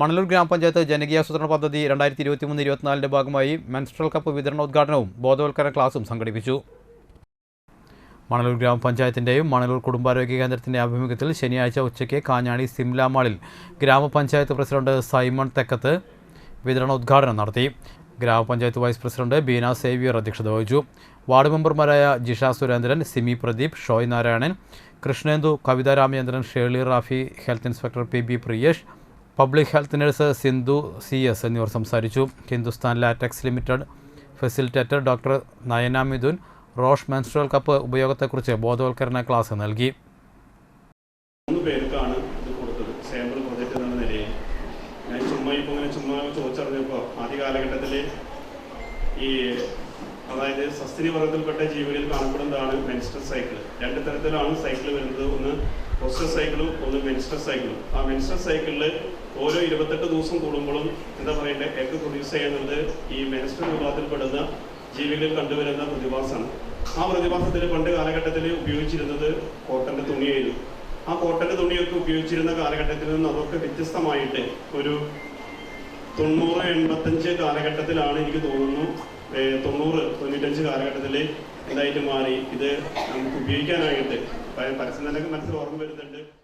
മണലൂർ ഗ്രാമപഞ്ചായത്ത് ജനകീയ ജനകീയാസൂത്രണ പദ്ധതി രണ്ടായിരത്തി ഇരുപത്തി മൂന്ന് ഇരുപത്തിനാലിന്റെ ഭാഗമായി മെൻസ്ട്രൽ കപ്പ് വിതരണോദ്ഘാടനവും ബോധവൽക്കരണ ക്ലാസും സംഘടിപ്പിച്ചു. മണലൂർ ഗ്രാമപഞ്ചായത്തിന്റെയും മണലൂർ കുടുംബാരോഗ്യ കേന്ദ്രത്തിന്റെ ആഭിമുഖ്യത്തിൽ ശനിയാഴ്ച ഉച്ചയ്ക്ക് കാഞ്ഞാണി സിംല മാളിൽ ഗ്രാമപഞ്ചായത്ത് പ്രസിഡന്റ് സൈമൺ തെക്കത്ത് വിതരണോദ്ഘാടനം നടത്തി. ഗ്രാമപഞ്ചായത്ത് വൈസ് പ്രസിഡന്റ് ബീന സേവ്യർ അധ്യക്ഷത വഹിച്ചു. വാർഡ് മെമ്പർമാരായ Jisha Surendran Simi Pradeep Shoy Narayanan Krishnendu Kavitha Ramachandran Rafi health inspector P B Priyesh public health nurse Sindhu C S എന്നിവർ സംസാരിച്ചു. Hindustan latex limited facilitator doctor Nayana Mithun Rosh menstrual cup ഉപയോഗത്തെക്കുറിച്ച് ബോധവൽക്കരണ class നൽകി. മൂന്ന് പേർക്കാണ് ഇത് കൊടുത്തത്. എന്ന നിലയിൽ. ഞാൻ ഈ അതായത് സസ്തിനി വർഗത്തിൽപ്പെട്ട ജീവികളിൽ കാണപ്പെടുന്നതാണ് മെൻസ്ട്രൽ സൈക്കിൾ രണ്ട് തരത്തിലാണ് സൈക്കിൾ വരുന്നത്. ഒന്ന് പൊസ്റ്റർ സൈക്കിളും ഒന്ന് മെൻസ്റ്റർ സൈക്കിളും ആ മെൻസ്റ്റർ സൈക്കിളിൽ ഓരോ ഇരുപത്തെട്ട് ദിവസം കൂടുമ്പോഴും എന്താ പറയണ്ടേ? എഗ് പ്രൊഡ്യൂസ് ചെയ്യുന്നത് ഈ മെൻസ്റ്റർ വിഭാഗത്തിൽപ്പെടുന്ന ജീവികളിൽ കണ്ടുവരുന്ന പ്രതിഭാസമാണ്. ആ പ്രതിഭാസത്തിൽ പണ്ട് കാലഘട്ടത്തിൽ ഉപയോഗിച്ചിരുന്നത് കോട്ടന്റെ തുണിയായിരുന്നു. ആ കോട്ടന്റെ തുണിയൊക്കെ ഉപയോഗിച്ചിരുന്ന കാലഘട്ടത്തിൽ നിന്ന് അതൊക്കെ വ്യത്യസ്തമായിട്ട് ഒരു തൊണ്ണൂറ് എൺപത്തഞ്ച് കാലഘട്ടത്തിലാണ് എനിക്ക് തോന്നുന്നു തൊണ്ണൂറ് തൊണ്ണൂറ്റഞ്ച് കാലഘട്ടത്തിൽ ഇതായിട്ട് മാറി. ഇത് നമുക്ക് ഉപയോഗിക്കാനായിട്ട് പരസ്യം തന്നെ മനസ്സിൽ ഓർമ്മ വരുന്നുണ്ട്.